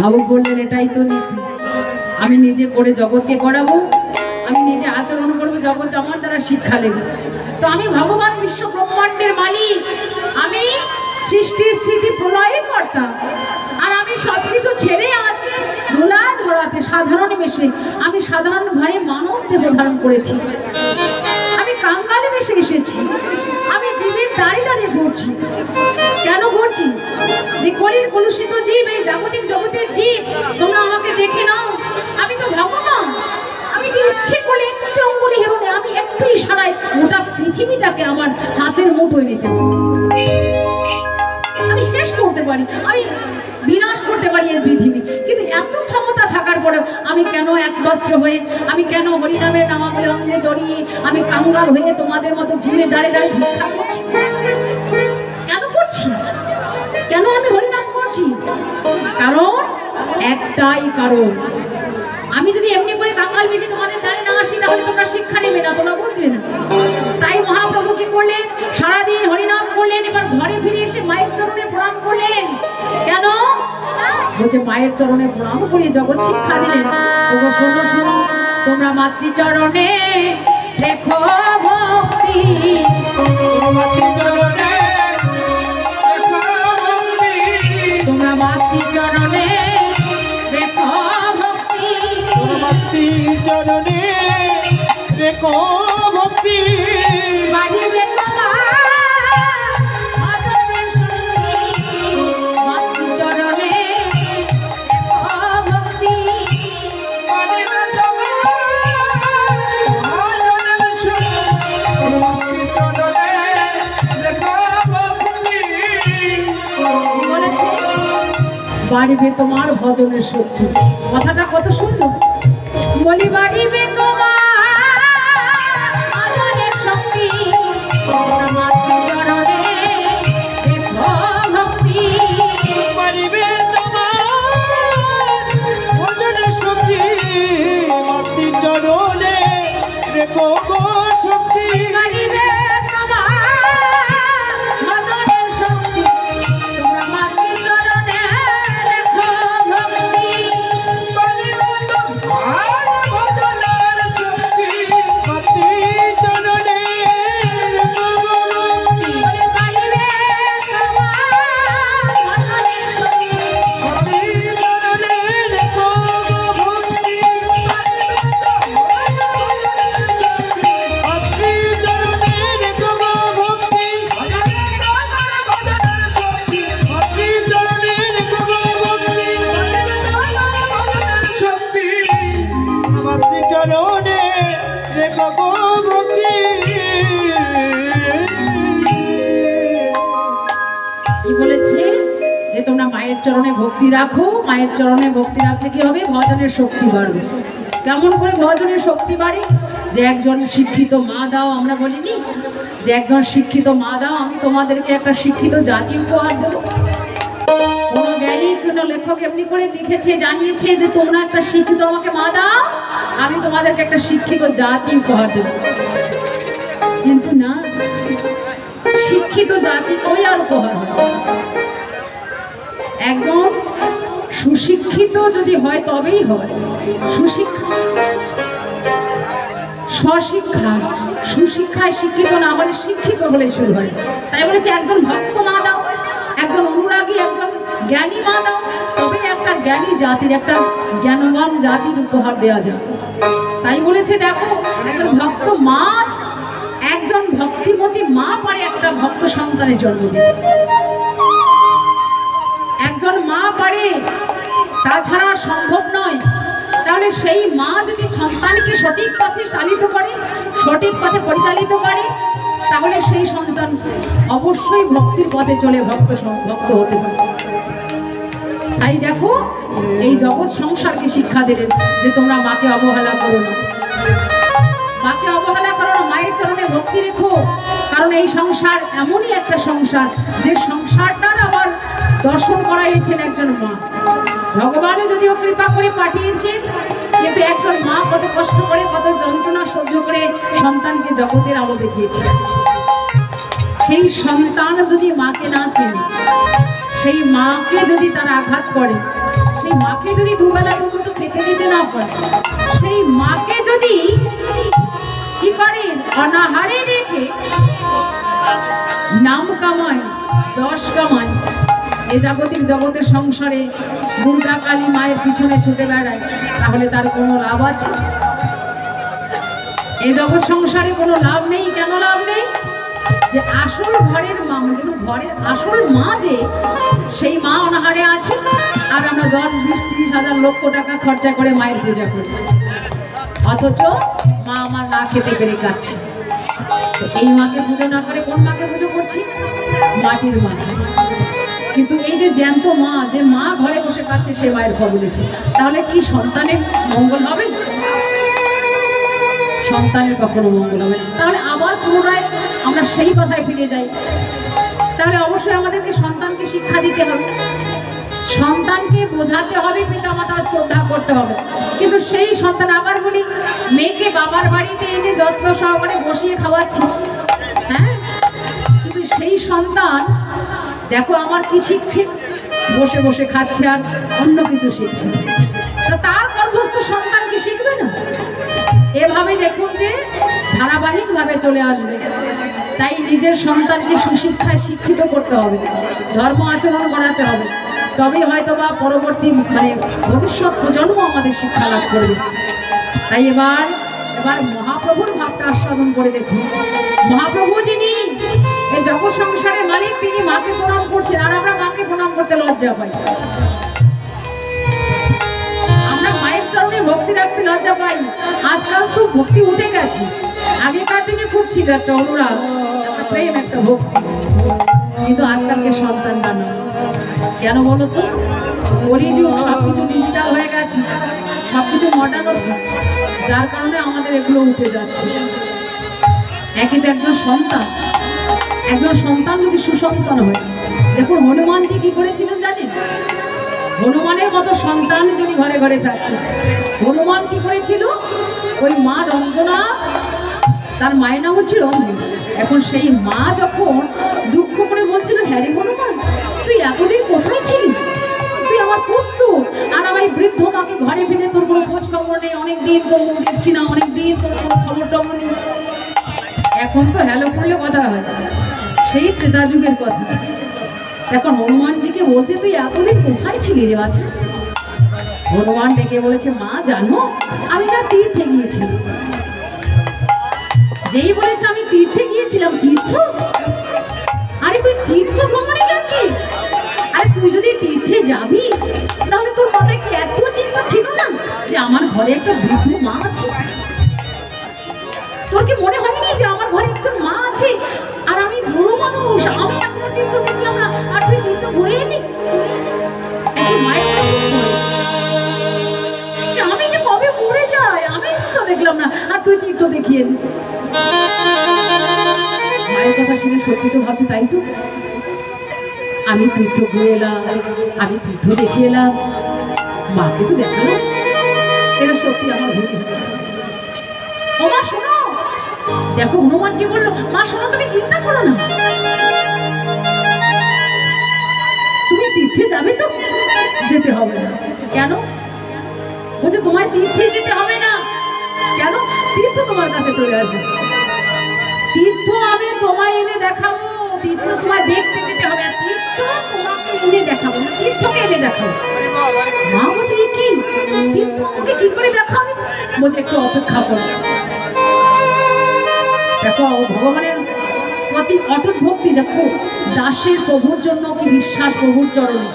ভাবুক বললেন, এটাই তো নীতি। আমি নিজে করে জগৎকে করাবো আমি নিজে আচরণ করব জগৎ আমার দ্বারা শিক্ষা নেব। তো আমি ভগবান বিশ্ব ব্রহ্মাণ্ডের মালিক। আমি সৃষ্টি স্থিতি প্রলয়ের কর্তা। আর আমি সব কিছু ছেড়ে আজকে ধুলা ধরাতে সাধারণ বেশে আমি সাধারণ ঘরে মানব দেহ ধারণ করেছি। আমি কাঙ্গালে বেশে এসেছি। দাঁড়িয়ে দাঁড়িয়ে ঘুরছি। কেন ঘুরছি? যে কলির কলুষিত জীব, এই জাগতিক জগতের জীব, তোমরা আমাকে দেখে নাও। আমি তো ভগবান। আমি কি ইচ্ছে করলে একটু অঙ্গুলি হেরোনে আমি একটু ইশারায় গোটা পৃথিবীটাকে আমার হাতের মুঠোয় নিতে। আমি শেষ করতে পারি। আমি বিনাশ করতে পারি এই পৃথিবী। কিন্তু এত ক্ষমতা থাকার পরে আমি কেন এক বস্ত্র হয়ে, আমি কেন হরিনামের নামা বলে অঙ্গে জড়িয়ে, আমি কাঙ্গাল হয়ে তোমাদের মতো ঝিমে দাঁড়িয়ে দাঁড়িয়ে ভিক্ষা করছি? কেন করছি? কেন আমি হরিনাম করছি? কারণ একটাই কারণ। আমি যদি এমনি করে কাঙ্গাল বেশি তোমাদের দাঁড়িয়ে না আসি, তাহলে তোমরা শিক্ষা নেবে না, তোমরা বুঝবে না। তাই মহাপ্রভু কি করলেন? সারাদিন হরিনাম করলেন, এবার ঘরে ফিরে এসে মায়ের চরণে প্রণাম করলেন। কেন? বলছে মায়ের চরণে প্রণাম করে জগৎ শিক্ষা দিলেন ওগো শোনো শোনো তোমরা মাতৃচরণে রেখো ভক্তি তোমরা মাতৃচরণে রেখো ভক্তি চরণে রেখো বাড়িবে তোমার ভজনের শক্তি। কথাটা কত সুন্দর। বলি বাড়িবে মায়ের চরণে ভক্তি রাখো, মায়ের চরণে ভক্তি রাখলে কি হবে? ভজনের শক্তি বাড়বে। কেমন করে ভজনের শক্তি বাড়ে? যে একজন শিক্ষিত মা দাও, আমরা বলিনি, যে একজন শিক্ষিত মা দাও, আমি তোমাদেরকে একটা শিক্ষিত জাতি উপহার দেবো। কোনো জ্ঞানী লেখক এমনি করে লিখেছে, জানিয়েছে যে তোমরা একটা শিক্ষিত আমাকে মা দাও, আমি তোমাদেরকে একটা শিক্ষিত জাতি উপহার দেবো। কিন্তু না, শিক্ষিত জাতি কই আর উপহার? একজন সুশিক্ষিত যদি হয় তবেই হয়। সুশিক্ষা স্বশিক্ষা। সুশিক্ষায় শিক্ষিত না হলে শিক্ষিত হলে শুরু হয়। তাই বলেছে, একজন ভক্ত মা দাও একজন অনুরাগী, একজন জ্ঞানী মা দাও তবে একটা জ্ঞানী জাতির, একটা জ্ঞানবান জাতির উপহার দেওয়া যায়। তাই বলেছে, দেখো, একজন ভক্ত মা, একজন ভক্তিমতী মা পারে একটা ভক্ত সন্তানের জন্ম দিতে একজন মা পারে তাছাড়া সম্ভব নয়। তাহলে সেই মা যদি সন্তানকে সঠিক পথে চালিত করে, সঠিক পথে পরিচালিত করে, তাহলে সেই সন্তান অবশ্যই ভক্তির পথে চলে ভক্ত ভক্ত হতে পারে। তাই দেখো, এই জগৎ সংসারকে শিক্ষা দিলেন যে তোমরা মাকে অবহেলা করো না। মাকে অবহেলা করো মায়ের চরণে ভক্তি রেখো। কারণ এই সংসার এমনই একটা সংসার, যে আবার দর্শন করাইছেন একজন মা। ভগবানও যদিও কৃপা করে পাঠিয়েছেন, কিন্তু একজন মা কত কষ্ট করে, কত যন্ত্রণা সহ্য করে সন্তানকে জগতের আলো দেখিয়েছে সেই সন্তান যদি মাকে না চেনে, সেই মাকে যদি তারা আঘাত করে, সেই মাকে যদি দুবেলা দুটো খেতে দিতে না পারে, সেই মাকে যদি কি করে? অনাহারে রেখে নাম কামায় যশ কামায় এ জাগতিক জগতের সংসারে দুর্গা কালী মায়ের পিছনে ছুটে বেড়ায়, তাহলে তার কোনো লাভ আছে? এ জগৎ সংসারে কোনো লাভ নেই? কেন লাভ নেই? যে আসল ঘরের মা কিন্তু ঘরের আসল মা যে, সেই মা অনাহারে আছে, আর আমরা দশ, বিশ, ত্রিশ হাজার লক্ষ টাকা খরচা করে মায়ের পূজা করি। অথচ মা আমার না খেতে পেরে কাছে তো এই মাকে পুজো না করে কোন মাকে পুজো করছি? মাটির মাকে। কিন্তু এই যে জ্যান্ত মা, যে মা ঘরে বসে কাছে সে মায়ের খবর দিচ্ছে তাহলে কি সন্তানের মঙ্গল হবে? সন্তানের কখনো মঙ্গল হবে। তাহলে আবার পুনরায় আমরা সেই কথায় ফিরে যাই। তাহলে অবশ্যই আমাদেরকে সন্তানকে শিক্ষা দিতে হবে। সন্তানকে বোঝাতে হবে, পিতামাতার শ্রদ্ধা করতে হবে। কিন্তু সেই সন্তান আবার বলি, মেয়েকে বাবার বাড়িতে এনে যত্ন সহকারে বসিয়ে খাওয়াচ্ছি। হ্যাঁ? কিন্তু সেই সন্তান, দেখো আমার কি শিখছে? বসে বসে খাচ্ছে আর অন্য কিছু শিখছে। তার গর্ভস্থ সন্তান কি শিখবে না? এভাবে দেখুন যে ধারাবাহিকভাবে চলে আসবে। তাই নিজের সন্তানকে সুশিক্ষায় শিক্ষিত করতে হবে। ধর্ম আচরণ করাতে হবে। তবে হয়তো বা পরবর্তী মানে ভবিষ্যৎ প্রজন্ম আমাদের শিক্ষা লাভ করবে। তাই এবার এবার মহাপ্রভুর ভাবটা আস্বাদন করে দেখুন। মহাপ্রভু যিনি এই জগৎ সংসারের মালিক, তিনি মাকে প্রণাম করছেন আর আমরা মাকে প্রণাম করতে লজ্জা পাই। আমরা মায়ের চরণে ভক্তি রাখতে লজ্জা পাই। আজকাল তো ভক্তি উঠে গেছে। আগেকার দিনে খুব ছিল একটা অনুরাগ, একটা প্রেম, একটা ভক্তি। কিন্তু আজকালকে সন্তানরা নয়। কেন বলো তো? সব কিছু ডিজিটাল হয়ে গেছে। সব কিছু মডার্ন যার কারণে আমাদের এগুলো উঠে যাচ্ছে। একই তো একজন সন্তান। একজন সন্তান যদি সুসন্তান হয়, দেখুন হনুমানজি কি করেছিলেন জানেন? হনুমানের মতো সন্তান যদি ঘরে ঘরে থাকতো। হনুমান কি করেছিল? ওই মা রঞ্জনা, তার মায়ের নাম হচ্ছে রঞ্জন। এখন সেই মা যখন দুঃখ করে বলছিল হ্যারি হনুমান এতদিন কোথায় ছিলি? তুই আমার পুত্র। আর আমার বৃদ্ধ মাকে ঘরে ফিরে তোর কোনো খোঁজ খবর নেই। অনেক দিন তোর মুখ দেখছি না অনেক দিন তোর কোনো খবর টবর নেই। এখন তো হ্যালো করলে কথা হয়। সেই ত্রেতা যুগের কথা। এখন হনুমানজিকে বলছে, তুই এতদিন কোথায় ছিলি রে আছে হনুমান ডেকে বলেছে, মা, জানো, আমি না তীর্থে গিয়েছিলাম। যেই বলেছে, আমি তীর্থে গিয়েছিলাম, তীর্থ? আরে তুই তীর্থ ভ্রমণে গেছিস? আরে তুই যদি তীর্থে যাবি, তাহলে তোর মাথায় কি এত চিন্তা ছিল না যে আমার ঘরে একটা বৃদ্ধ মা আছে? তোর কি মনে হয়নি যে আমার ঘরে একজন মা আছে? আর আমি বুড়ো মানুষ, আমি এখনও তীর্থ দেখলাম না, আর তুই তীর্থ ঘুরে এলি? আমি যে কবে মরে যাই, আমি তীর্থ দেখলাম না, আর তুই তীর্থ দেখিয়ে মায়ের কথা শুনে সত্যি তো ভাবছি, তাই তো? আমি তীর্থ ঘুরে এলাম, আমি তীর্থ দেখে এলাম। মাকে তো দেখালাম এটা সত্যি আমার ভুল ও মা, শোনো। দেখো, হনুমান কি বলল? মা, শোনো, তুমি চিন্তা করো না। তুমি তীর্থে যাবে তো? যেতে হবে না। কেন? বলছে, তোমায় তীর্থে যেতে হবে না। কেন? তীর্থ তোমার কাছে চলে আসবে। তীর্থ আমি তোমায় এনে দেখাবো। তীর্থ, তোমায় দেখতে যেতে হবে, আর তীর্থ তোমাকে এনে দেখাবো, না তীর্থকে এনে দেখাবো। মা বলছে কি? তীর্থ কি করে দেখাবে? বলছে, একটু অপেক্ষা করো। দেখো, ভগবানের প্রতি অটুট ভক্তি, দেখো, দাসের প্রভুর জন্য কি বিশ্বাস, প্রভুর চরণে।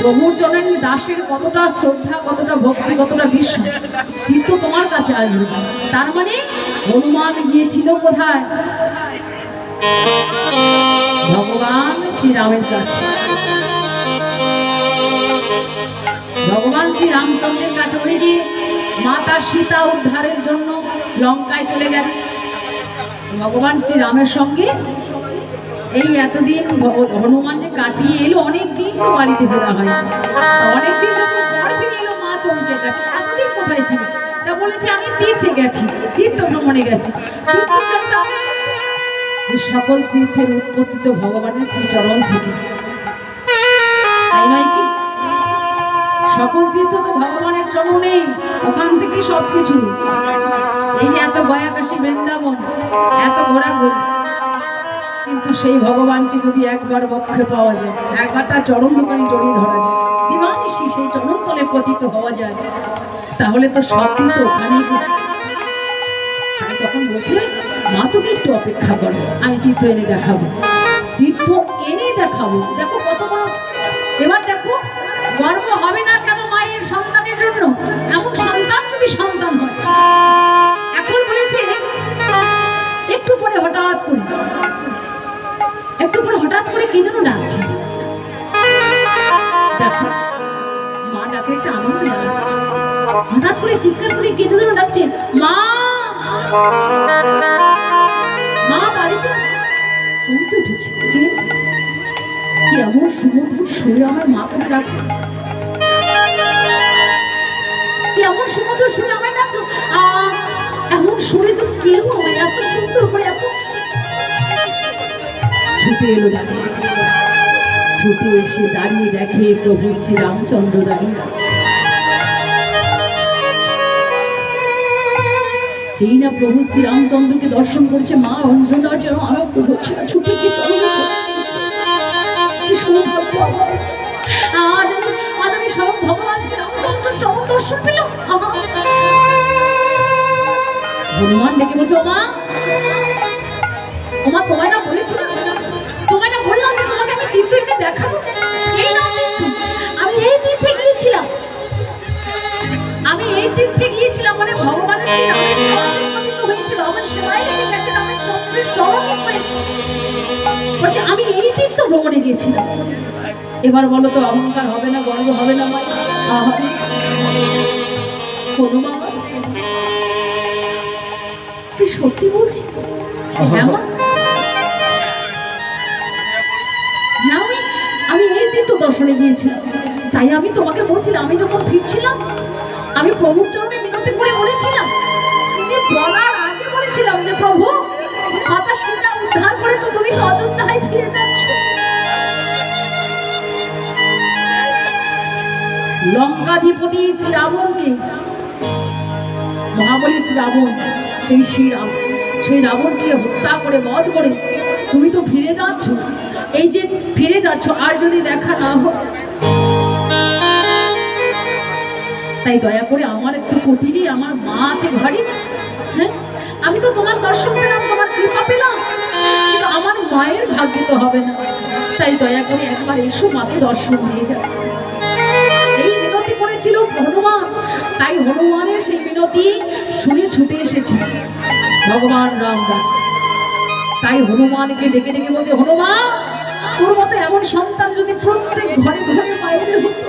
প্রভুর চরণে দাসের কতটা শ্রদ্ধা, কতটা ভক্তি, কতটা বিশ্বাস? কিন্তু তোমার কাছে আসবে। তার মানে হনুমান গিয়েছিল কোথায়? ভগবান শ্রীরামের ভগবান শ্রী রামচন্দ্রের কাছে ওই যে মাতা সীতা উদ্ধারের জন্য লঙ্কায় চলে গেল। ভগবান শ্রী রামের সঙ্গে এই এতদিন হনুমান যে কাটিয়ে এলো অনেক দিন তো বাড়িতে ফেরা হয় অনেক দিন যখন পর এলো, মা চমকে গেছে, এতদিন কোথায় ছিল? তা বলেছে, আমি তীর্থে গেছি, তীর্থ ভ্রমণে গেছি? সকল তীর্থের উৎপত্তি তো ভগবানের শ্রীচরণ থেকে সকল তীর্থ তো ভগবানের চরণে ওখান থেকে সব কিছু এই যে এত গয়াকাশী বৃন্দাবন, এত ঘোরাঘুরি। কিন্তু সেই ভগবানকে যদি একবার বক্ষে পাওয়া যায়, একবার তার চরণ দোকানে জড়িয়ে ধরা যায় দিবানিসি সেই চরণ তলে পতিত হওয়া যায়, তাহলে তো সব কিন্তু ওখানেই তুমি একটু অপেক্ষা করো। আমি তীর্থ এনে দেখাবো। তীর্থ এনে দেখাবো। দেখো কত বড়। এবার দেখো গর্ব হবে না কেন মায়ের সন্তানের জন্য? এমন সন্তান যদি সন্তান হয়। এখন বলেছে, একটু পরে হঠাৎ করে। একটু পরে হঠাৎ করে কি যেন ডাকছে। দেখো, মা ডাকে একটা আনন্দ হঠাৎ করে চিৎকার করে কে যেন ডাকছে, মা! মা বাড়িতে চমকে উঠেছে। এমন সুমধুর সুরে আমার মা এমন সুমধুর সুরে ডাকলো এমন সুরে যে কেউ আমায় এত সুন্দর করে এত ছুটে এলো দাঁড়িয়ে। ছুটে এসে দাঁড়িয়ে দেখে প্রভু শ্রীরামচন্দ্র দাঁড়িয়ে আছে। যেই না প্রভু শ্রীরামচন্দ্রকে দর্শন করছে, মা অঞ্জনার যেন আরব্ধ হচ্ছে না ছুটে গিয়ে। কি আজ আজ আমি স্বয়ং ভগবান শ্রীরামচন্দ্র দর্শন পেলাম। হনুমান ডেকে বলছো, ওমা বলছে আমি এই তীর্থ ভ্রমণে গিয়েছিলাম এবার বলো তো অহংকার হবে না গর্ব হবে না ভাই? আহা। হনুমান তুই সত্যি বলছিস? হ্যাঁ? না আমি এই তীর্থ দর্শনে গিয়েছিলাম তাই আমি তোমাকে বলছিলাম আমি যখন ফিরছিলাম আমি প্রভুর চরণে মিনতি করে বলেছিলাম তুমি বলার আগে বলেছিলাম যে প্রভু সীতা উদ্ধার করে তো তুমি অযোধ্যায় ফিরে যাচ্ছ। লঙ্কাধিপতি শ্রীরাবণকে মহাবলী শ্রীরাবণ সেই শ্রীরাম, সেই রাবণকে হত্যা করে, বধ করে তুমি তো ফিরে যাচ্ছ। এই যে ফিরে যাচ্ছ, আর যদি দেখা না হয়, তাই দয়া করে আমার একটু কুটিরে আমার মা আছে ঘরে হ্যাঁ? আমি তো তোমার দর্শন পেলাম, তোমার কৃপা পেলাম। মায়ের ভাগ্যে তো হবে না। তাই দয়া করে একবার এসো মাকে দর্শন দিয়ে যাও। এই মিনতি করেছিল হনুমান। তাই হনুমানের সেই মিনতি শুনে ছুটে এসেছে। ভগবান রামদাস। তাই হনুমানকে ডেকে ডেকে বলছে হনুমান তোর মতো এমন সন্তান যদি প্রত্যেক ঘরে ঘরে মায়ের হতো?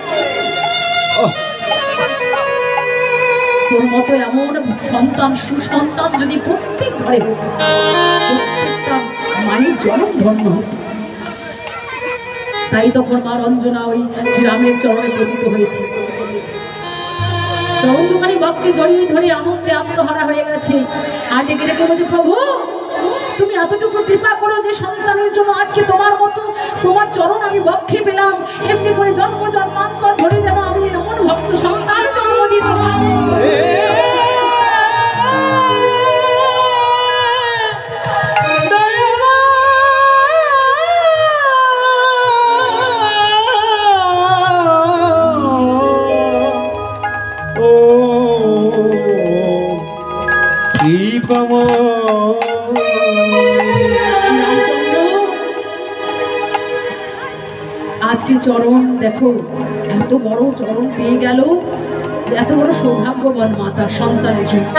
তোর মতো এমন সন্তান সুসন্তান যদি প্রত্যেক ঘরে হতো প্রত্যেকটা মায়ের জনম ধন্য। তাই তখন মা রঞ্জনা ওই শ্রীরামের চরণে পতিত হয়েছে। চরণ দোকানি জড়িয়ে ধরে আনন্দে আত্মহারা হয়ে গেছে। আর ডেকে ডেকে বলছে প্রভু, তুমি এতটুকু কৃপা করো যে সন্তানের জন্য আজকে তোমার মতো তোমার চরণ আমি বক্ষে পেলাম। এমনি করে জন্ম, জন্মান্তর ধরে যেন আমি এমন ভক্ত সন্তান জন্ম দিতে পারি। আজকে চরণ, দেখো, এত বড় চরণ পেয়ে গেল। এত বড় সৌভাগ্যবান মাতা সন্তান জন্য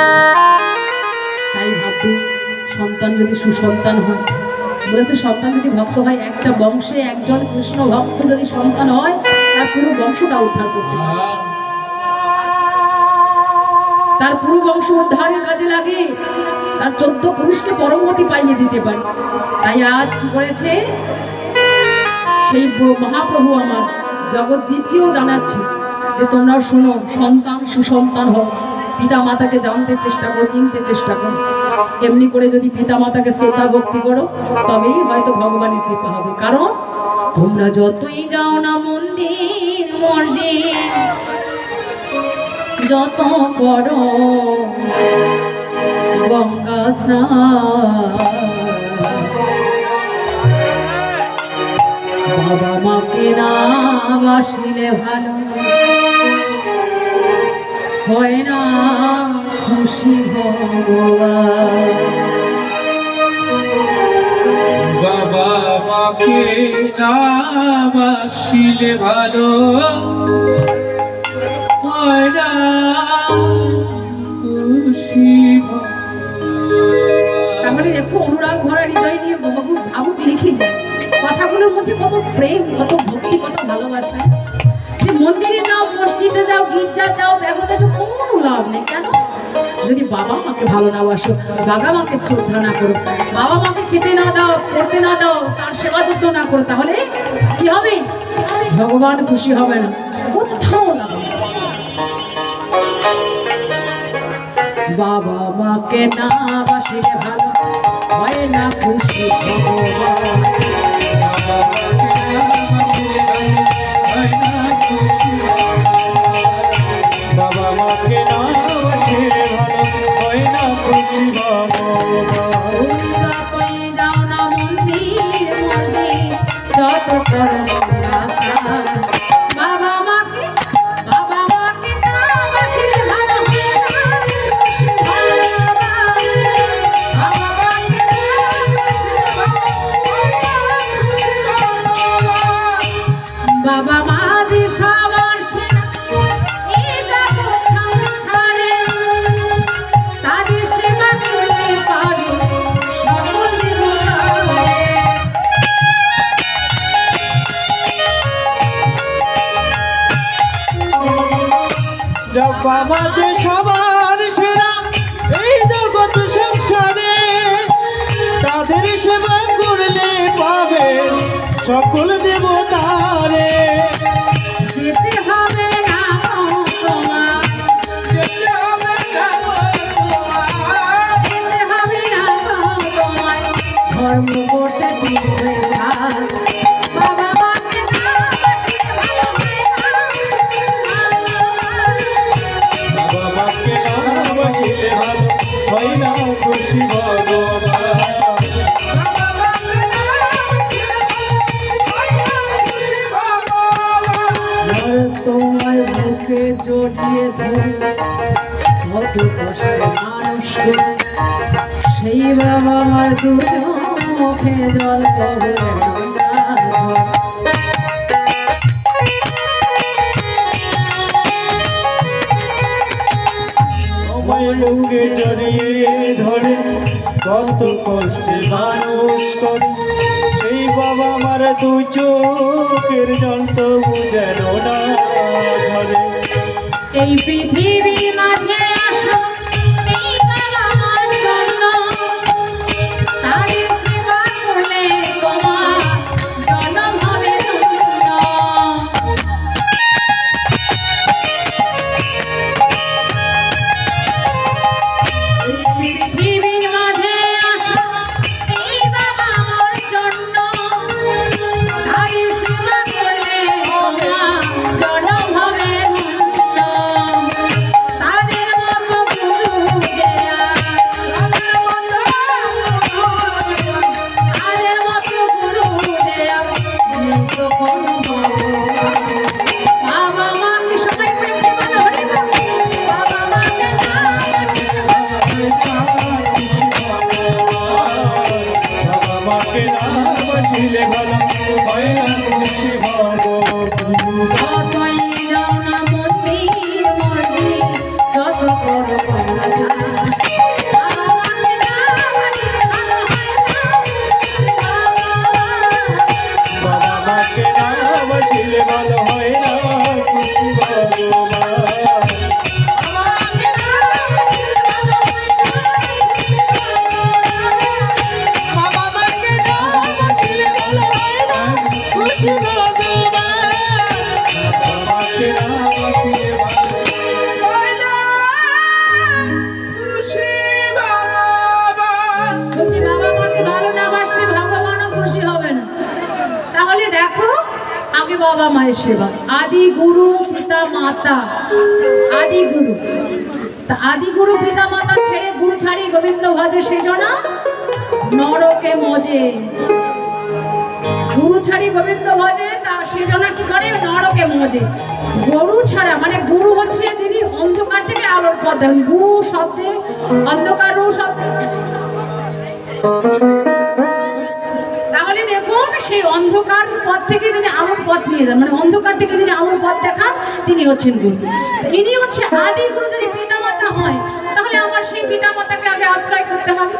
তাই ভাববে, সন্তান যদি সুসন্তান হয়। বলেছে, সন্তান যদি ভক্ত হয়, একটা বংশে একজন কৃষ্ণ ভক্ত যদি সন্তান হয়, তার পুরো বংশটা উদ্ধার করতে পারে তার পুরো বংশ উদ্ধারের কাজে লাগে। তার চোদ্দ পুরুষকে পরমতি পাইয়ে দিতে পারে। তাই আজ কি করেছে? সেই মহাপ্রভু আমার জগৎদীপকেও জানাচ্ছে যে তোমরা শোনো, সন্তান সুসন্তান হোক পিতা মাতাকে জানতে চেষ্টা করো, চিনতে চেষ্টা করো। এমনি করে যদি পিতা মাতাকে শ্রদ্ধা ভক্তি করো, তবেই হয়তো ভগবানের কৃপা হবে। কারণ তোমরা যতই যাও না মন্দির মসজিদ যত কর, গঙ্গা স্নান। বাবা মাকে না বাসিলে ভালো। হয় না খুশি বাবা মাকে না বাসিলে ভালো। একটু অনুরাগ ভরা হৃদয় নিয়ে বহু ভাবুক লিখি যে কথাগুলোর মধ্যে কত প্রেম, কত ভক্তি, কত ভালোবাসা। যে মন্দিরে যাও, মসজিদে যাও গির্জা যাও বেগুনে দেখো কোনো লাভ নেই। কেন? যদি বাবা মাকে ভালো না বাসো, বাবা মাকে শ্রদ্ধা না করো, বাবা মাকে খেতে না দাও করতে না দাও, তার সেবা যত্ন না করো, তাহলে কি হবে? ভগবান খুশি হবে না। কোথাও না বাবা মাকে না বাসিলে ভালো Why not push it? মানুষ সেই বাবা আমার দুটো মুখে জল বুকে জড়িয়ে ধরে, কত কষ্টে মানুষ করে। সেই বাবা আমার দু চোখের যন্ত্র বুঝেন না ধরে এই পৃথিবী আদি গুরু তা আদি গুরু পিতা মাতা ছেড়ে গুরু ছাড়ি গোবিন্দ ভজে সেজনা নরকে মজে। গুরু ছাড়ি গোবিন্দ ভজে, তা সেজনা কি করে? নরকে মজে। গরু ছাড়া মানে গুরু হচ্ছে যিনি অন্ধকার থেকে আলোর পথ দেন গু শব্দে, অন্ধকার শব্দে। সেই অন্ধকার পথ থেকে তিনি আলোর পথ নিয়ে যান। মানে অন্ধকার থেকে যিনি আলোর পথ দেখান, তিনি হচ্ছেন গুরু। ইনি হচ্ছে আদি গুরু যদি পিতা মাতা হয়, তাহলে আমার সেই পিতা মাতাকে আগে আশ্রয় করতে হবে।